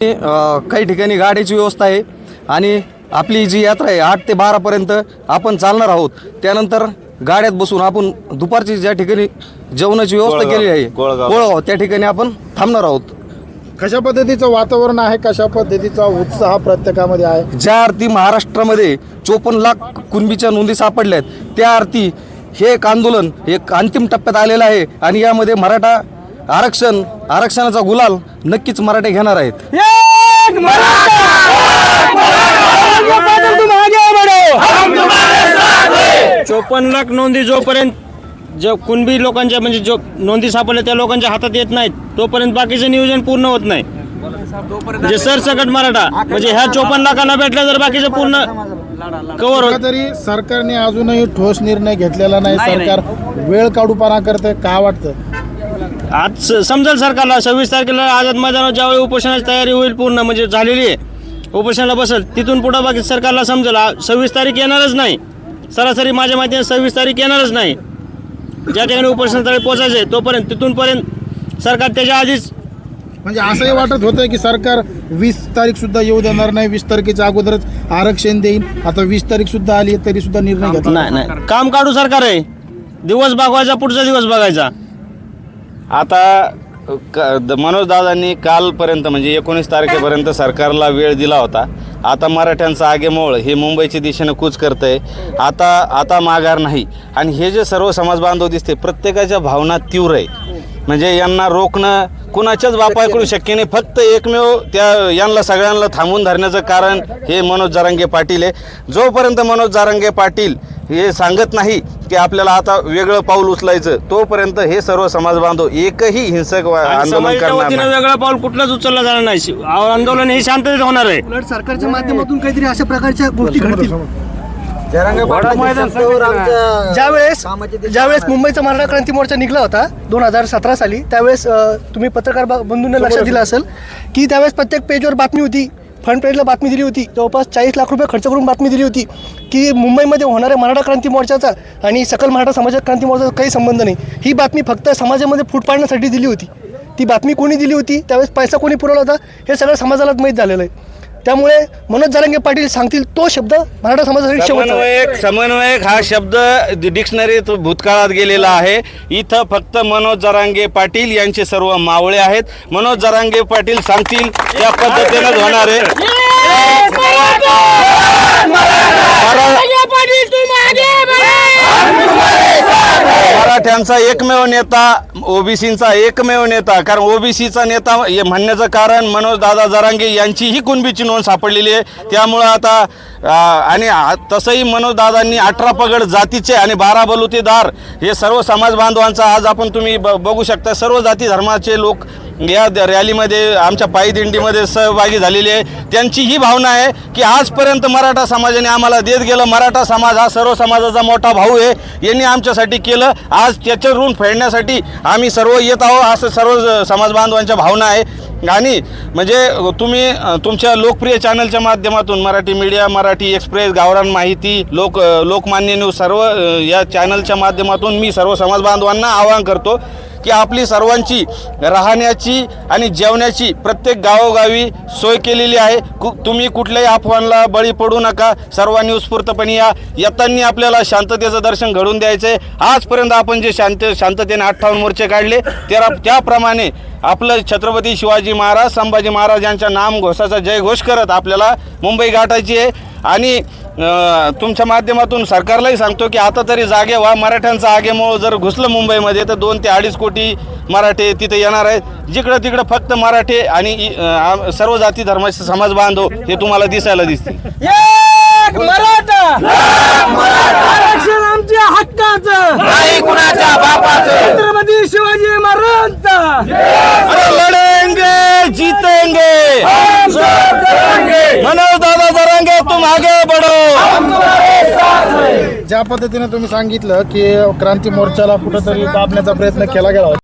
अ, काही ठिकाणी गाड्याची व्यवस्था आहे आणि आपली जी यात्रा आहे आठ ते बारापर्यंत आपण चालणार आहोत त्यानंतर गाड्यात बसून आपण दुपारची ज्या ठिकाणी जेवणाची व्यवस्था. केली आहे गोळगाव. गोळगाव त्या ठिकाणी आपण थांबणार आहोत कशा पद्धतीचं वातावरण आहे कशा पद्धतीचा उत्साह प्रत्येकामध्ये आहे ज्या अर्थी महाराष्ट्रामध्ये चोपन्न लाख कुणबीच्या नोंदी सापडल्या आहेत त्या अर्थी हे एक आंदोलन एक अंतिम टप्प्यात आलेलं आहे आणि यामध्ये मराठा आरक्षण आरक्षणाचा गुलाल नक्कीच मराठे घेणार आहेत. चोपन्न लाख नोंदी जोपर्यंत जो कुणबी लोकांच्या म्हणजे जो नोंदी सापडल्या त्या लोकांच्या हातात येत नाहीत तोपर्यंत बाकीचं नियोजन पूर्ण होत नाही. म्हणजे सरसकट मराठा म्हणजे ह्या चोपन्न लाखांना भेटलं तर बाकीचं पूर्ण कव्हर होत तरी सरकारने अजूनही ठोस निर्णय घेतलेला नाही. सरकार वेळ काढूपणा करते काय वाटतं? आज समजेल सरकारला सव्वीस तारखेला आझाद मैदानावर ज्यावेळी उपोषणाची तयारी होईल पूर्ण म्हणजे झालेली आहे उपोषणाला बसेल तिथून पुढं बाकी सरकारला समजेल सव्वीस तारीख येणारच नाही. सरासरी माझ्या माहितीने सव्वीस तारीख येणारच नाही. ज्या ठिकाणी उपोषणास्थळी पोचायचं आहे तोपर्यंत तिथूनपर्यंत सरकार त्याच्या आधीच म्हणजे असंही वाटत होतं की सरकार वीस तारीख सुद्धा येऊ देणार नाही वीस तारखेच्या अगोदरच आरक्षण देईन आता वीस तारीख सुद्धा आली तरी सुद्धा निर्णय घेतला नाही नाही. काम काढू सरकार आहे. दिवस बघवायचा पुढचा दिवस बघायचा. आता क- मनोज दादांनी कालपर्यंत म्हणजे एकोणीस तारखेपर्यंत सरकारला वेळ दिला होता. आता मराठ्यांचं आगेमोळ हे मुंबईच्या दिशेनं कूच करतं आहे आता आता माघार नाही. आणि हे जे सर्व समाज बांधव दिसते प्रत्येकाच्या भावना तीव्र आहे. म्हणजे यांना रोखणं कुणाच्याच बापाकडून शक्य नाही. फक्त एकमेव त्या यांना सगळ्यांना थांबून धरण्याचं कारण हे मनोज जारांगे पाटील आहे. जोपर्यंत मनोज जारांगे पाटील हे सांगत नाही की आपल्याला आता वेगळं पाऊल उचलायचं. तोपर्यंत हे सर्व समाज बांधव एकही हिंसक वा- आंदोलन समाजाच्या करणार वतीनं नाही. वेगळं पाऊल कुठलंच उचललं जाणार नाही. आंदोलन हे शांततेत होणार आहे. उलट सरकारच्या माध्यमातून काहीतरी अशा प्रकारच्या गोष्टी घडतील. ज्यावेळेस ज्यावेळेस मुंबईचा मराठा क्रांती मोर्चा निघला होता दोन हजार सतरा साली त्यावेळेस अ, तुम्ही पत्रकार बा- बंधूंना लक्षात दिलं असेल की त्यावेळेस प्रत्येक पेजवर बातमी होती फ्रंट पेजला बातमी दिली होती. जवळपास चाळीस लाख रुपये खर्च करून बातमी दिली होती की मुंबईमध्ये होणाऱ्या मराठा क्रांती मोर्चाचा आणि सकल मराठा समाज क्रांती मोर्चाचा काही संबंध नाही. ही बातमी फक्त समाजामध्ये फूट पाडण्यासाठी दिली होती. ती बातमी कोणी दिली होती? त्यावेळेस पैसा कोणी पुरवला होता? हे सगळं समाजाला माहीत झालेलं आहे. त्यामुळे मनोज जारंगे पाटील सांगतील तो शब्द मराठा समाजासाठी शेवटचा आहे. समन्वयक समन्वयक हा शब्द डिक्शनरीत भूतकाळात गेलेला आहे. इथं फक्त मनोज जरांगे पाटील यांचे सर्व मावळे आहेत. मनोज जरांगे पाटील सांगतील त्या पद्धतीनं होणार आहे. मराठ्यांचा एकमेव नेता ओबीसीचा एकमेव नेता कारण ओबीसीचा नेता हे म्हणण्याचं कारण मनोज दादा जरांगे यांचीही कुणबीची नोंद सापडलेली आहे. त्यामुळं आता आणि तसंही मनोज दादांनी अठरा पगड जातीचे आणि बारा बलुतेदार हे सर्व समाज बांधवांचा आज आपण तुम्ही ब- बघू शकता. सर्व जाती धर्माचे लोक या द- रॅलीमध्ये आमच्या पायी दिंडीमध्ये सहभागी झालेली आहे. त्यांची ही भावना आहे की आजपर्यंत मराठा समाजाने आम्हाला देत गेलं. मराठा समाज हा सर्व समाजाचा मोठा भाऊ आहे. यांनी आमच्यासाठी केलं. आज त्याचे ऋण फेडण्यासाठी आम्ही सर्व येत आहोत. असं सर्व समाजबांधवांच्या समाज बांधवांच्या भावना आहे. आणि म्हणजे तुम्ही तुमच्या लोकप्रिय चॅनलच्या माध्यमातून मराठी मीडिया मराठी एक्सप्रेस गावरान माहिती लोक लोकमान्य न्यूज सर्व या चॅनलच्या माध्यमातून मी सर्व समाज बांधवांना आवाहन करतो. की आपली सर्वांची राहण्याची आणि जेवण्याची प्रत्येक गावोगावी सोय केलेली आहे. कु तुम्ही कुठल्याही अफवांना बळी पडू नका. सर्वांनी उत्स्फूर्तपणे या. येताना आपल्याला शांततेचं दर्शन घडून द्यायचं आहे आजपर्यंत आपण जे शांत शांततेने अठ्ठावन्न मोर्चे काढले त्या त्याप्रमाणे आपलं छत्रपती शिवाजी महाराज संभाजी महाराज यांच्या नाम घोषाचा जयघोष करत आपल्याला मुंबई गाठायची आहे. आणि तुमच्या माध्यमातून सरकारलाही सांगतो की आता तरी जागे व्हा. मराठ्यांचा आगेमुळं जर घुसलं मुंबईमध्ये तर दोन ते अडीच कोटी मराठे तिथे येणार आहेत. जिकडं तिकडं फक्त मराठे आणि सर्व जाती धर्माचे समाज बांधव हे तुम्हाला दिसायला दिसतील. आरक्षण आमच्या हक्काचं! छत्रपती शिवाजी महाराजांचा! लढेंगे जीतेंगे! दादा आगे बढ़ो ज्या पद्धतीने तुम्ही सांगितलं की क्रांती मोर्चाला कुठंतरी दाबण्याचा प्रयत्न केला गेला होता.